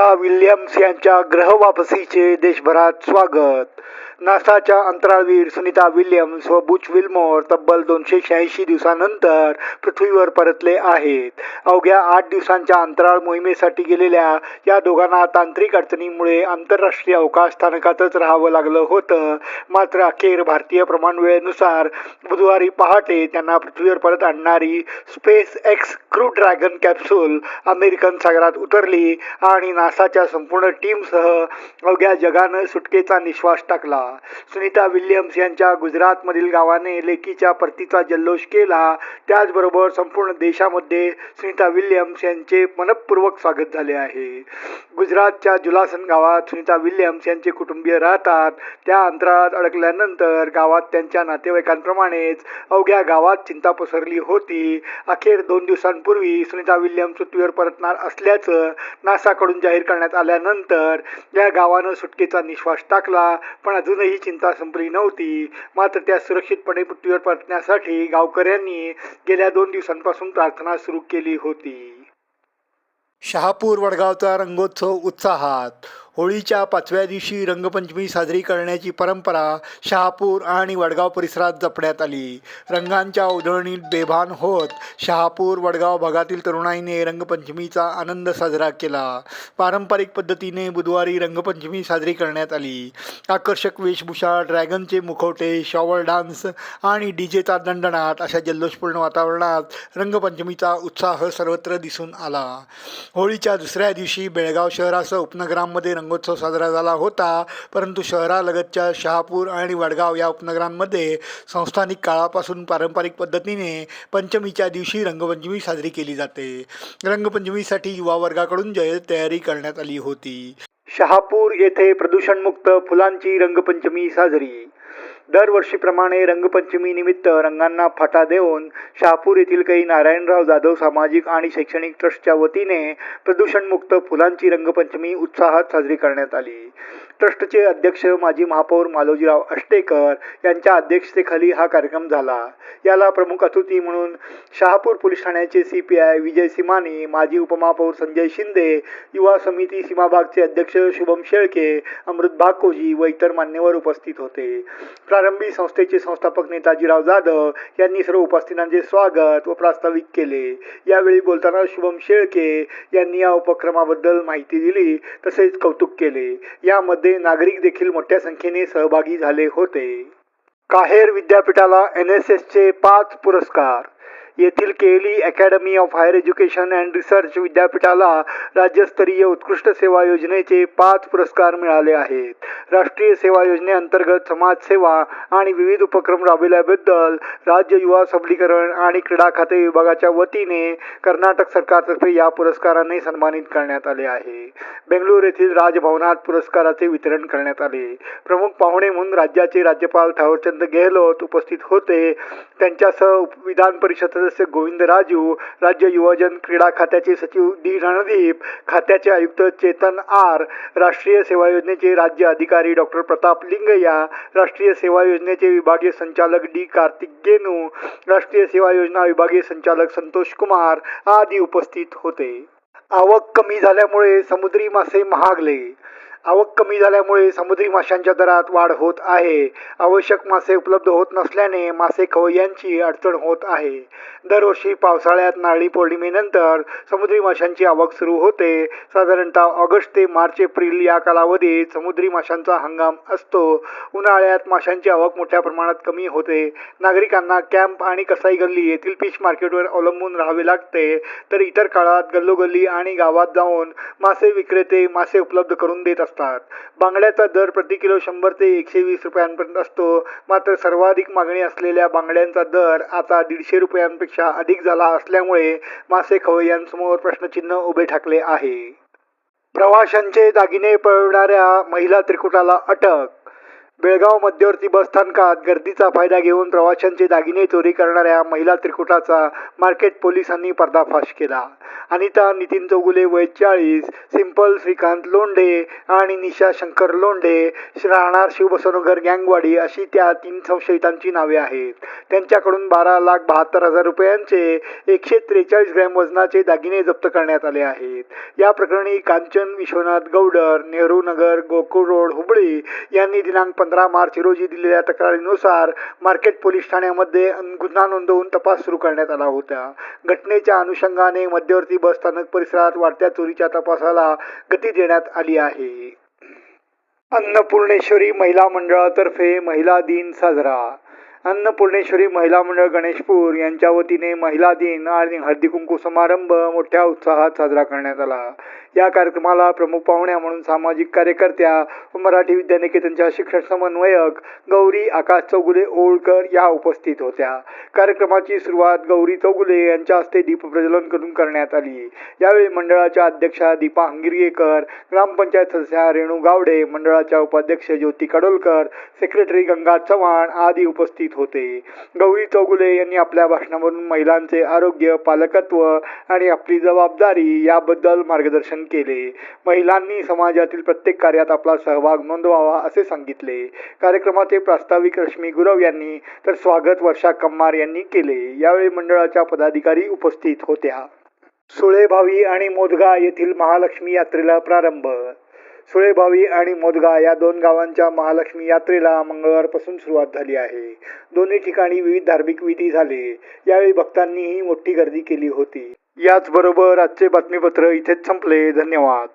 Sunita Williams यांच्या ग्रहवापसीचे देशभरात स्वागत. नासाच्या अंतराळवीर सुनीता विल्यम्स व बुच विल्मोर तब्बल दोनशे शहाऐंशी दिवसानंतर पृथ्वीवर परतले आहेत. अवघ्या आठ दिवसांच्या अंतराळ मोहिमेसाठी गेलेल्या या दोघांना तांत्रिक अडचणीमुळे आंतरराष्ट्रीय अवकाश स्थानकातच राहावं लागलं होतं. मात्र अखेर भारतीय प्रमाणवेळेनुसार बुधवारी पहाटे त्यांना पृथ्वीवर परत आणणारी space X crew dragon capsule American सागरात उतरली आणि नासाच्या संपूर्ण टीमसह अवघ्या जगानं सुटकेचा निश्वास टाकला. सुनीता विल्यम्स यांच्या गुजरातमधील गावाने लेकीच्या परतीचा जल्लोष केला. त्याचबरोबर संपूर्ण देशामध्ये सुनीता विल्यम्स यांचे मनपूर्वक स्वागत झाले आहे. गुजरातच्या जुलासन गावात सुनीता विल्यम्स यांचे कुटुंबीय राहतात. त्या अंतराळात अडकल्यानंतर गावात त्यांच्या नातेवाईकांप्रमाणेच अवघ्या गावात चिंता पसरली होती. अखेर दोन दिवसांपूर्वी सुनीता विल्यम्स पृथ्वीवर परतणार असल्याचं नासाकडून जाहीर करण्यात आल्यानंतर या गावानं सुटकेचा निश्वास टाकला पण अजूनही चिंता संपली नव्हती. मात्र त्या सुरक्षितपणे पृथ्वीवर परतण्यासाठी गावकऱ्यांनी गेल्या दोन दिवसांपासून प्रार्थना सुरू केली होती. शहापूर वडगावचा रंगोत्सव उत्साहात. होळीच्या पाचव्या दिवशी रंगपंचमी साजरी करण्याची परंपरा शहापूर आणि वडगाव परिसरात जपण्यात आली. रंगांच्या उधळणीत बेभान होत शहापूर वडगाव भागातील तरुणाईने रंगपंचमीचा आनंद साजरा केला. पारंपरिक पद्धतीने बुधवारी रंगपंचमी साजरी करण्यात आली. आकर्षक वेशभूषा ड्रॅगनचे मुखवटे शॉवर डान्स आणि डीजेचा दंडनाट अशा जल्लोषपूर्ण वातावरणात रंगपंचमीचा उत्साह सर्वत्र दिसून आला. होळीच्या दुसऱ्या दिवशी बेळगाव शहरासह उपनगरांमध्ये रंगोत्सव साजरा झाला होता. परंतु शहरालगतच्या शहापूर आणि वडगाव या उपनगरांमध्ये संस्थानिक काळापासून पारंपरिक पद्धतीने पंचमीच्या दिवशी रंगपंचमी साजरी केली जाते. रंगपंचमीसाठी युवा वर्गाकडून जय तयारी करण्यात आली होती. शहापूर येथे प्रदूषणमुक्त फुलांची रंगपंचमी साजरी. दरवर्षीप्रमाणे रंगपंचमी निमित्त रंगांना फाटा देऊन शहापूर येथील काही नारायणराव जाधव सामाजिक आणि शैक्षणिक ट्रस्टच्या वतीने प्रदूषणमुक्त फुलांची रंगपंचमी उत्साहात साजरी करण्यात आली. ट्रस्टचे अध्यक्ष माजी महापौर मालोजीराव अष्टेकर यांच्या अध्यक्षतेखाली हा कार्यक्रम झाला. याला प्रमुख अतिथी म्हणून शहापूर पोलीस ठाण्याचे C P I Vijay Simani माजी उपमहापौर संजय शिंदे युवा समिती सीमाभागचे अध्यक्ष शुभम शेळके अमृत भाकोजी व इतर मान्यवर उपस्थित होते. प्रारंभी संस्थेचे संस्थापक नेताजीराव जाधव यांनी सर्व उपस्थितांचे स्वागत व प्रास्ताविक केले. यावेळी बोलताना शुभम शेळके यांनी या उपक्रमाबद्दल माहिती दिली तसेच कौतुक केले. यामध्ये नागरिक देखील मोठ्या संख्येने सहभागी झाले होते. काहेर विद्यापीठाला एन एस एसचे पाच पुरस्कार. येथील KLE academy of higher education and research विद्यापीठाला राज्यस्तरीय उत्कृष्ट सेवा योजनेचे पाच पुरस्कार मिळाले आहेत. राष्ट्रीय सेवा योजनेअंतर्गत समाजसेवा आणि विविध उपक्रम राबविल्याबद्दल राज्य युवा सबलीकरण आणि क्रीडा खाते विभागाच्या वतीने कर्नाटक सरकारतर्फे या पुरस्काराने सन्मानित करण्यात आले आहे. बेंगळूर येथील राजभवनात पुरस्काराचे वितरण करण्यात आले. प्रमुख पाहुणे म्हणून राज्याचे राज्यपाल थावरचंद गेहलोत उपस्थित होते. त्यांच्यासह उप- विधान परिषद सदस्य गोविंद राजू राज्य युवजन क्रीडा खात्याचे सचिव डी रणदीप खात्याचे आयुक्त चेतन आर राष्ट्रीय सेवा योजनेचे राज्य अधिकारी डॉक्टर प्रताप लिंगय्या राष्ट्रीय सेवा योजनेचे विभागीय संचालक डी कार्तिक गेनू राष्ट्रीय सेवा योजना विभागीय संचालक संतोष कुमार आदी उपस्थित होते. आवक कमी झाल्यामुळे समुद्री मासे महागले. आवक कमी झाल्यामुळे समुद्री माशांच्या दरात वाढ होत आहे. आवश्यक मासे उपलब्ध होत नसल्याने मासे खवय्यांची अडचण होत आहे. दरवर्षी पावसाळ्यात नारळी पौर्णिमेनंतर समुद्री माशांची आवक सुरू होते. साधारणतः ऑगस्ट ते मार्च एप्रिल या कालावधीत समुद्री माशांचा हंगाम असतो. उन्हाळ्यात माशांची आवक मोठ्या प्रमाणात कमी होते. नागरिकांना कॅम्प आणि कसाई गल्ली येथील फिश मार्केटवर अवलंबून राहावे लागते. तर इतर काळात गल्लोगल्ली आणि गावात जाऊन मासे विक्रेते मासे उपलब्ध करून देत असतात असतात. बांगड्याचा दर प्रति किलो शंभर ते एकशे वीस रुपयांपर्यंत असतो. मात्र सर्वाधिक मागणी असलेल्या बांगड्यांचा दर आता दीडशे रुपयांपेक्षा अधिक झाला असल्यामुळे मासे खवय्यांसमोर प्रश्नचिन्ह उभे ठाकले आहे. प्रवाशांचे दागिने पळवणाऱ्या महिला त्रिकुटाला अटक. बेळगाव मध्यवर्ती बस स्थानकात गर्दीचा फायदा घेऊन प्रवाशांचे दागिने चोरी करणाऱ्या महिला त्रिकुटाचा मार्केट पोलिसांनी पर्दाफाश केला. अनिता नितीन चौगुले वय चाळीस सिंपल श्रीकांत लोंढे आणि निशा शंकर लोंढे राहणार शिवबसवनगर गँगवाडी अशी त्या तीन संशयितांची नावे आहेत. त्यांच्याकडून बारा लाख बहात्तर हजार रुपयांचे एकशे त्रेचाळीस ग्रॅम वजनाचे दागिने जप्त करण्यात आले आहेत. या प्रकरणी कांचन विश्वनाथ गौडर नेहरू नगर गोकुळ रोड हुबळी यांनी दिनांक पंधरा मार्च रोजी दिलेल्या तक्रारीनुसार मार्केट पोलीस ठाण्यामध्ये गुन्हा नोंदवून तपास सुरू करण्यात आला होता. घटनेच्या अनुषंगाने मध्यवर्ती बस स्थानक परिसरात वाढत्या चोरीच्या तपासाला गती देण्यात आली आहे. अन्नपूर्णेश्वरी महिला मंडळातर्फे महिला दिन साजरा अन्नपूर्णेश्वरी महिला मंडळ गणेशपूर यांच्या वतीने महिला दिन आणि हळदी कुंकू समारंभ मोठ्या उत्साहात साजरा करण्यात आला. या कार्यक्रमाला प्रमुख पाहुण्या म्हणून सामाजिक कार्यकर्त्या व मराठी विद्यानिकेतनच्या शिक्षण समन्वयक गौरी आकाश चौगुले ओळकर या उपस्थित होत्या. कार्यक्रमाची सुरुवात गौरी चौगुले यांच्या हस्ते दीपप्रज्वलन करून करण्यात आली. यावेळी मंडळाच्या अध्यक्षा दीपा हंगिरगेकर ग्रामपंचायत सदस्या रेणू गावडे मंडळाच्या उपाध्यक्ष ज्योती कडोलकर सेक्रेटरी गंगा चव्हाण आदी उपस्थित होते. गौरी चौगुले यांनी आपल्या भाषणावरून महिलांचे आरोग्य पालकत्व आणि आपली जबाबदारी याबद्दल मार्गदर्शन केले. महिलांनी समाजातील प्रत्येक कार्यात आपला सहभाग नोंदवावा असे सांगितले. कार्यक्रमाचे प्रास्ताविक रश्मी गुरव यांनी तर स्वागत वर्षा कम्मार यांनी केले. यावेळी मंडळाच्या पदाधिकारी उपस्थित होत्या. सुळेभावी आणि मोदगा येथील महालक्ष्मी यात्रेला प्रारंभ सुळेभावी आणि मोदगा या दोन गावांच्या महालक्ष्मी यात्रेला मंगळवारपासून सुरुवात झाली आहे. दोन्ही ठिकाणी विविध धार्मिक विधी झाले. यावेळी भक्तांनीही मोठी गर्दी केली होती. याचबरोबर आजचे बातमीपत्र इथेच संपले. धन्यवाद.